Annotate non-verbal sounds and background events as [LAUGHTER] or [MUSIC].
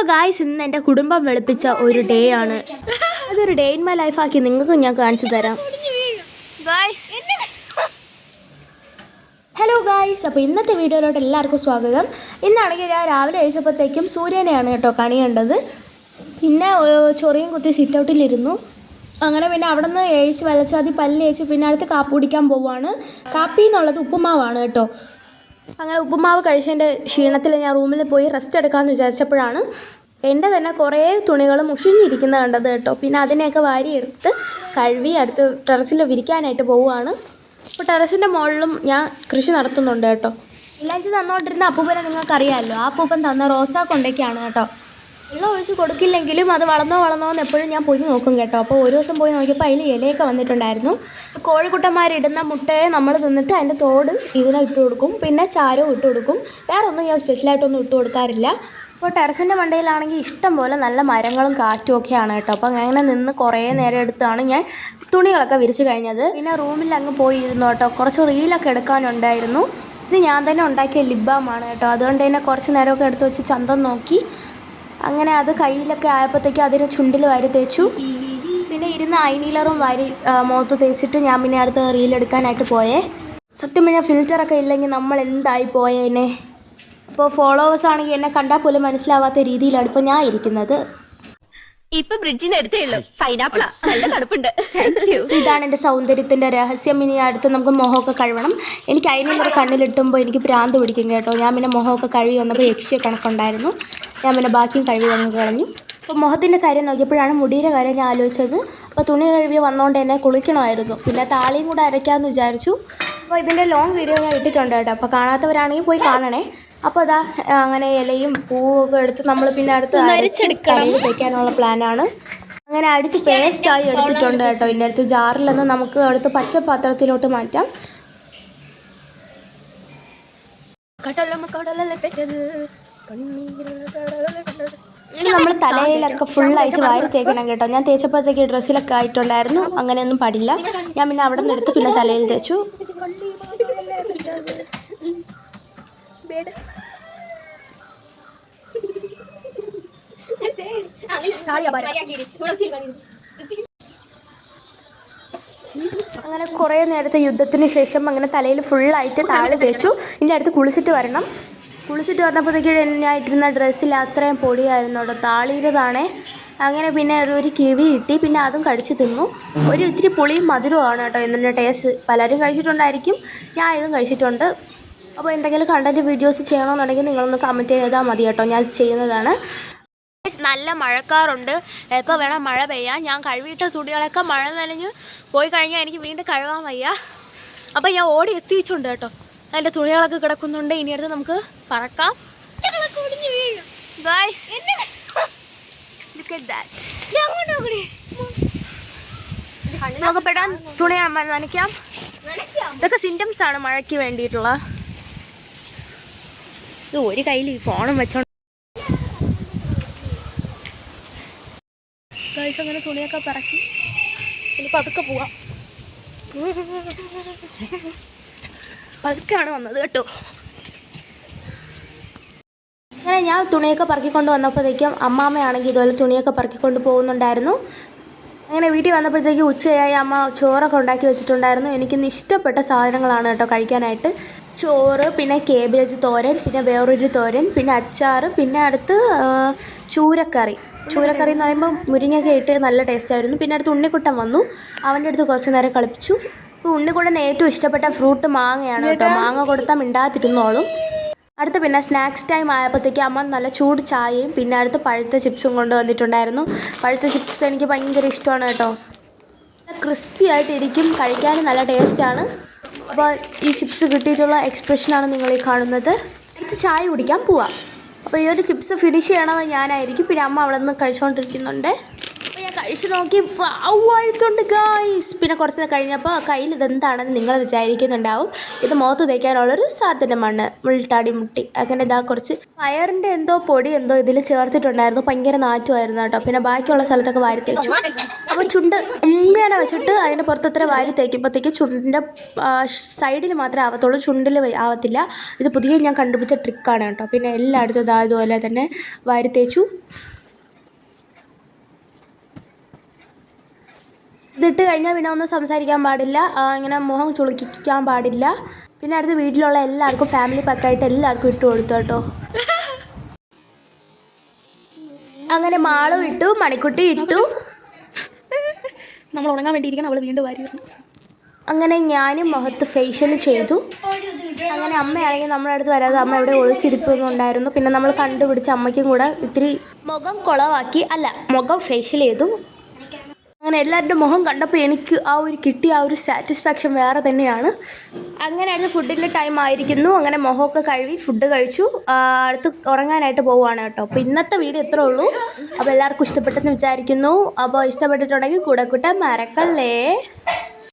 അപ്പോൾ ഗായ്സ് ഇന്ന് എന്റെ കുടുംബം വെളുപ്പിച്ച ഒരു ഡേ ആണ്. അതൊരു ഡേ ഇൻ മൈ ലൈഫാക്കി നിങ്ങൾക്ക് ഞാൻ കാണിച്ചു തരാം. ഹലോ ഗായ്സ് അപ്പോൾ ഇന്നത്തെ വീഡിയോയിലോട്ട് എല്ലാവർക്കും സ്വാഗതം. ഇന്നാണെങ്കിൽ ഞാൻ രാവിലെ കഴിച്ചപ്പോഴത്തേക്കും സൂര്യനെയാണ് കേട്ടോ കണി കണ്ടത്. പിന്നെ ചൊറിയും കുത്തി സിറ്റ് ഔട്ടിലിരുന്നു അങ്ങനെ പിന്നെ അവിടെ നിന്ന് എഴിച്ച് വലച്ചാതി പല്ല് തേച്ച് പിന്നെ അടുത്ത് കാപ്പി കുടിക്കാൻ പോവാണ്. കാപ്പി എന്നുള്ളത് ഉപ്പുമാവാണ് കേട്ടോ. അങ്ങനെ ഉപ്പുമാവ് കഴിച്ചതിന്റെ ക്ഷീണത്തിൽ ഞാൻ റൂമിൽ പോയി റെസ്റ്റ് എടുക്കാമെന്ന് വിചാരിച്ചപ്പോഴാണ് എന്റെ തന്നെ കുറേ തുണികൾ മുഷിഞ്ഞിരിക്കുന്നത് കണ്ടത് കേട്ടോ. പിന്നെ അതിനെയൊക്കെ വാരിയെടുത്ത് കഴുകി അടുത്ത് ടെറസിൽ വിരിക്കാനായിട്ട് പോവുകയാണ്. അപ്പോൾ ടെറസിന്റെ മുകളിലും ഞാൻ കൃഷി നടത്തുന്നുണ്ട് കേട്ടോ. ഇല്ലാഞ്ചി തന്നുകൊണ്ടിരുന്ന അപ്പൂപ്പനെ നിങ്ങൾക്കറിയാമല്ലോ. ആ അപ്പൂപ്പൻ തന്ന റോസാ കൊണ്ടൊക്കെയാണ് കേട്ടോ. വെള്ളം ഒഴിച്ച് കൊടുക്കില്ലെങ്കിലും അത് വളർന്നോ വളർന്നോ എന്ന് എപ്പോഴും ഞാൻ പോയി നോക്കും കേട്ടോ. അപ്പോൾ ഒരു ദിവസം പോയി നോക്കിയപ്പോൾ അതിൽ ഇലയൊക്കെ വന്നിട്ടുണ്ടായിരുന്നു. കോഴിക്കുട്ടന്മാരിടുന്ന മുട്ടയെ നമ്മൾ തിന്നിട്ട് അതിന്റെ തോട് ഇതിനെ ഇട്ട് കൊടുക്കും. പിന്നെ ചാരവും ഇട്ട് കൊടുക്കും. വേറെ ഒന്നും ഞാൻ സ്പെഷ്യലായിട്ടൊന്നും ഇട്ട് കൊടുക്കാറില്ല. അപ്പോൾ ടെറസിന്റെ മണ്ടയിലാണെങ്കിൽ ഇഷ്ടം പോലെ നല്ല മരങ്ങളും കാറ്റും ഒക്കെയാണ് കേട്ടോ. അപ്പോൾ അങ്ങനെ നിന്ന് കുറേ നേരം എടുത്താണ് ഞാൻ തുണികളൊക്കെ വിരിച്ചു കഴിഞ്ഞത്. പിന്നെ റൂമിൽ അങ്ങ് പോയി ഇരുന്നു കേട്ടോ. കുറച്ച് റീലൊക്കെ എടുക്കാനുണ്ടായിരുന്നു. ഇത് ഞാൻ തന്നെ ഉണ്ടാക്കിയ ലിബാമാണ് കേട്ടോ. അതുകൊണ്ട് തന്നെ കുറച്ച് നേരമൊക്കെ എടുത്ത് വെച്ച് ചന്തം നോക്കി അങ്ങനെ അത് കയ്യിലൊക്കെ ആയപ്പോഴത്തേക്ക് അതിന് ചുണ്ടിൽ വാരി തേച്ചു. പിന്നെ ഇരുന്ന് ഐനീലറും വാരി മുഖത്ത് തേച്ചിട്ട് ഞാൻ പിന്നെ അടുത്ത് റീലെടുക്കാനായിട്ട് പോയേ. സത്യം പറഞ്ഞാൽ ഫിൽറ്ററൊക്കെ ഇല്ലെങ്കിൽ നമ്മൾ എന്തായി പോയേനെ? അപ്പോൾ ഫോളോവേഴ്സ് ആണെങ്കിൽ എന്നെ കണ്ടാൽ പോലും മനസ്സിലാവാത്ത രീതിയിലാണ് ഇപ്പോൾ ഞാൻ ഇരിക്കുന്നത്. ഇപ്പൊ ബ്രിഡ്ജിന്റെ അടുത്തേ ഉള്ളൂ. പൈനാപ്പിളാ നല്ല തണുപ്പുണ്ട്. താങ്ക് യു [LAUGHS] ഇതാണ് എന്റെ സൗന്ദര്യത്തിന്റെ രഹസ്യം. ഇനി അടുത്ത് നമുക്ക് മുഖമൊക്കെ കഴുകണം എനിക്ക് അതിനുള്ള കണ്ണിലിട്ടുമ്പോൾ എനിക്ക് ഭ്രാന്ത് പിടിക്കും കേട്ടോ. ഞാൻ പിന്നെ മുഖമൊക്കെ കഴുകി വന്നപ്പോൾ യക്ഷ്യ കണക്കുണ്ടായിരുന്നു. ഞാൻ പിന്നെ ബാക്കിയും കഴുകി വന്ന് കളഞ്ഞു. അപ്പോൾ മുഖത്തിന്റെ കാര്യം നോക്കിയപ്പോഴാണ് മുടിയുടെ കാര്യം ഞാൻ ആലോചിച്ചത്. അപ്പോൾ തുണി കഴുകി വന്നുകൊണ്ട് എന്നെ കുളിക്കണമായിരുന്നു. പിന്നെ താളിയും കൂടെ അരയ്ക്കാമെന്ന് വിചാരിച്ചു. അപ്പോൾ ഇതിന്റെ ലോങ് വീഡിയോ ഞാൻ ഇട്ടിട്ടുണ്ട് കേട്ടോ. അപ്പോൾ കാണാത്തവരാണെങ്കിൽ പോയി കാണണേ. അപ്പോൾ അതാ അങ്ങനെ ഇലയും പൂവൊക്കെ എടുത്ത് നമ്മൾ പിന്നെ അടുത്ത് അരച്ച് പ്ലാൻ ആണ് പ്ലാനാണ്. അങ്ങനെ അടിച്ച് പേസ്റ്റായി എടുത്തിട്ടുണ്ട് കേട്ടോ. ഇതിന്റെ അടുത്ത് ജാറിൽ നിന്ന് നമുക്ക് അടുത്ത് പച്ച പാത്രത്തിലോട്ട് മാറ്റാം നമ്മൾ തലയിലൊക്കെ ഫുള്ളായിട്ട് വാരി തേക്കണം കേട്ടോ. ഞാൻ തേച്ചപ്പോഴത്തേക്ക് ഡ്രസ്സിലൊക്കെ ആയിട്ടുണ്ടായിരുന്നു. അങ്ങനെയൊന്നും പാടില്ല. ഞാൻ പിന്നെ അവിടെ നിന്ന് എടുത്ത് പിന്നെ തലയിൽ തേച്ചു. അങ്ങനെ കുറേ നേരത്തെ യുദ്ധത്തിന് ശേഷം അങ്ങനെ തലയിൽ ഫുള്ളായിട്ട് താളി തേച്ചു. ഇനി അടുത്ത് കുളിച്ചിട്ട് വരണം. കുളിച്ചിട്ട് വന്നപ്പോഴത്തേക്കും ഞാൻ ഇട്ടിരുന്ന ഡ്രസ്സിൽ അത്രയും പൊടിയായിരുന്നു കേട്ടോ. താളിയിലതാണേ. അങ്ങനെ പിന്നെ ഒരു- ഒരു കിവി കിട്ടി പിന്നെ അതും കഴിച്ച് തിന്നു. ഒരു ഇത്തിരി പുളിയും മധുരവും ആണ് കേട്ടോ എന്നുള്ള ടേസ്റ്റ്. പലരും കഴിച്ചിട്ടുണ്ടായിരിക്കും. ഞാൻ ഇതും കഴിച്ചിട്ടുണ്ട്. അപ്പോൾ എന്തെങ്കിലും കണ്ടന്റ് വീഡിയോസ് ചെയ്യണമെന്നുണ്ടെങ്കിൽ നിങ്ങളൊന്ന് കമന്റ് ചെയ്താൽ മതി കേട്ടോ. ഞാൻ ചെയ്യുന്നതാണ്. നല്ല മഴക്കാറുണ്ട്. എപ്പോൾ വേണം മഴ പെയ്യാൻ? ഞാൻ കഴുകിയിട്ട തുണികളൊക്കെ മഴ നനഞ്ഞ് പോയി കഴിഞ്ഞാൽ എനിക്ക് വീണ്ടും കഴുകാൻ വയ്യ. അപ്പോൾ ഞാൻ ഓടി എത്തിയിട്ടുണ്ട് കേട്ടോ. അതിന്റെ തുണികളൊക്കെ കിടക്കുന്നുണ്ട്. ഇനി അടുത്ത് നമുക്ക് പറക്കാം. നമുക്ക് പെടാൻ തുണി നനയ്ക്കാം. ഇതൊക്കെ സിംറ്റംസ് ആണ് മഴയ്ക്ക് വേണ്ടിയിട്ടുള്ള. ഇത് ഒരു കയ്യിൽ ഫോണും വെച്ചോണ്ട് ഗൈസ് അങ്ങനെ തുണിയൊക്കെ പറക്കി ഇനി പതുക്കെ പോവാം. പതുക്കെയാണ് വന്നത് കേട്ടോ. അങ്ങനെ ഞാൻ തുണിയൊക്കെ പറക്കിക്കൊണ്ട് വന്നപ്പോഴത്തേക്കും അമ്മാമ്മയാണെങ്കിൽ ഇതുപോലെ തുണിയൊക്കെ പറക്കിക്കൊണ്ട് പോകുന്നുണ്ടായിരുന്നു. അങ്ങനെ വീട്ടിൽ വന്നപ്പോഴത്തേക്കും ഉച്ചയായി അമ്മ ചോറൊക്കെ ഉണ്ടാക്കി വെച്ചിട്ടുണ്ടായിരുന്നു. എനിക്കിന്ന് ഇഷ്ടപ്പെട്ട സാധനങ്ങളാണ് കേട്ടോ കഴിക്കാനായിട്ട്. ചോറ് പിന്നെ കേബേജ് തോരൻ പിന്നെ വേറൊരു തോരൻ പിന്നെ അച്ചാറ് പിന്നെ അടുത്ത് ചൂരക്കറി. ചൂരക്കറി എന്ന് പറയുമ്പോൾ മുരിങ്ങയൊക്കെ ഇട്ട് നല്ല ടേസ്റ്റ് ആയിരുന്നു. പിന്നെ അടുത്ത് ഉണ്ണിക്കുട്ടൻ വന്നു. അവന്റെ അടുത്ത് കുറച്ച് നേരം കളിപ്പിച്ചു. അപ്പോൾ ഉണ്ണിക്കുടൻ ഏറ്റവും ഇഷ്ടപ്പെട്ട ഫ്രൂട്ട് മാങ്ങയാണ് കേട്ടോ. മാങ്ങ കൊടുത്താൽ മിണ്ടാതിരുന്നോളും. അടുത്ത് പിന്നെ സ്നാക്സ് ടൈം ആയപ്പോഴത്തേക്ക് അമ്മ നല്ല ചൂട് ചായയും പിന്നെ അടുത്ത് പഴുത്ത ചിപ്സും കൊണ്ട് വന്നിട്ടുണ്ടായിരുന്നു. പഴുത്ത ചിപ്സ് എനിക്ക് ഭയങ്കര ഇഷ്ടമാണ് കേട്ടോ. ക്രിസ്പി ആയിട്ട് ഇരിക്കും. കഴിക്കാനും നല്ല ടേസ്റ്റാണ് അപ്പോൾ ഈ ചിപ്സ് കിട്ടിയിട്ടുള്ള എക്സ്പ്രഷനാണ് നിങ്ങൾ ഈ കാണുന്നത്. അടുത്ത് ചായ കുടിക്കാൻ പോവാം. അപ്പോൾ ഈ ഒരു ചിപ്സ് ഫിനിഷ് ചെയ്യണത് ഞാനായിരിക്കും. പിന്നെ അമ്മ അവിടെ നിന്ന് കഴിച്ചുകൊണ്ടിരിക്കുന്നുണ്ട് കഴിച്ച് നോക്കി വായിട്ടുണ്ട് ഗായ്സ് പിന്നെ കുറച്ച് കഴിഞ്ഞപ്പോൾ കയ്യിൽ ഇതെന്താണെന്ന് നിങ്ങൾ വിചാരിക്കുന്നുണ്ടാവും. ഇത് മുഖത്ത് തേക്കാനുള്ളൊരു സാധനമാണ് മുൾട്ടാടി മുട്ടി. അങ്ങനെ ഇതാ കുറച്ച് വയറിന്റെ എന്തോ പൊടി എന്തോ ഇതിൽ ചേർത്തിട്ടുണ്ടായിരുന്നു. ഭയങ്കര നാറ്റുമായിരുന്നു കേട്ടോ. പിന്നെ ബാക്കിയുള്ള സ്ഥലത്തൊക്കെ വാരി തേച്ചു. അപ്പോൾ ചുണ്ട് ഇങ്ങനെ വെച്ചിട്ട് അതിന്റെ പുറത്തത്ര വാരി തേക്കുമ്പോഴത്തേക്ക് ചുണ്ടിന്റെ സൈഡിൽ മാത്രമേ ആവത്തുള്ളൂ. ചുണ്ടിൽ ആവത്തില്ല. ഇത് പുതിയ ഞാൻ കണ്ടുപിടിച്ച ട്രിക്കാണ് കേട്ടോ. പിന്നെ എല്ലായിടത്തും ഇതാ ഇതുപോലെ തന്നെ വാരി തേച്ചു. ഇതിട്ട് കഴിഞ്ഞാൽ പിന്നെ ഒന്നും സംസാരിക്കാൻ പാടില്ല. ഇങ്ങനെ മുഖം ചുളുക്കിക്കാൻ പാടില്ല. പിന്നെ അടുത്ത് വീട്ടിലുള്ള എല്ലാവർക്കും ഫാമിലി പക്കായിട്ട് എല്ലാവർക്കും ഇട്ട് കൊടുത്തു കേട്ടോ. അങ്ങനെ മാളും ഇട്ടു മണിക്കുട്ടി ഇട്ടു. നമ്മൾ ഉണങ്ങാൻ വേണ്ടിയിരിക്കണം അവൾ വീണ്ടും വാരി അങ്ങനെ ഞാനും മുഖത്ത് ഫേഷ്യൽ ചെയ്തു. അങ്ങനെ അമ്മയാണെങ്കിൽ നമ്മുടെ അടുത്ത് വരാതെ അമ്മ എവിടെ ഒളിച്ചിരിപ്പൊന്നുണ്ടായിരുന്നു പിന്നെ നമ്മൾ കണ്ടുപിടിച്ച് അമ്മയ്ക്കും കൂടെ ഇത്തിരി മുഖം കുളവാക്കി അല്ല മുഖം ഫേഷ്യൽ ചെയ്തു. അങ്ങനെ എല്ലാവരുടെ മുഖം കണ്ടപ്പോൾ എനിക്ക് ആ ഒരു കിട്ടിയ ആ ഒരു സാറ്റിസ്ഫാക്ഷൻ വേറെ തന്നെയാണ്. അങ്ങനെയായിരുന്നു ഫുഡിന്റെ ടൈം ആയിരിക്കുന്നു. അങ്ങനെ മുഖമൊക്കെ കഴുകി ഫുഡ് കഴിച്ചു. അടുത്ത് ഉറങ്ങാനായിട്ട് പോവുകയാണ് കേട്ടോ. അപ്പോൾ ഇന്നത്തെ വീഡിയോ എത്ര ഉള്ളൂ. അപ്പോൾ എല്ലാവർക്കും ഇഷ്ടപ്പെട്ടെന്ന് വിചാരിക്കുന്നു. അപ്പോൾ ഇഷ്ടപ്പെട്ടിട്ടുണ്ടെങ്കിൽ കൂടെ കൂട്ടാൻ മറക്കല്ലേ?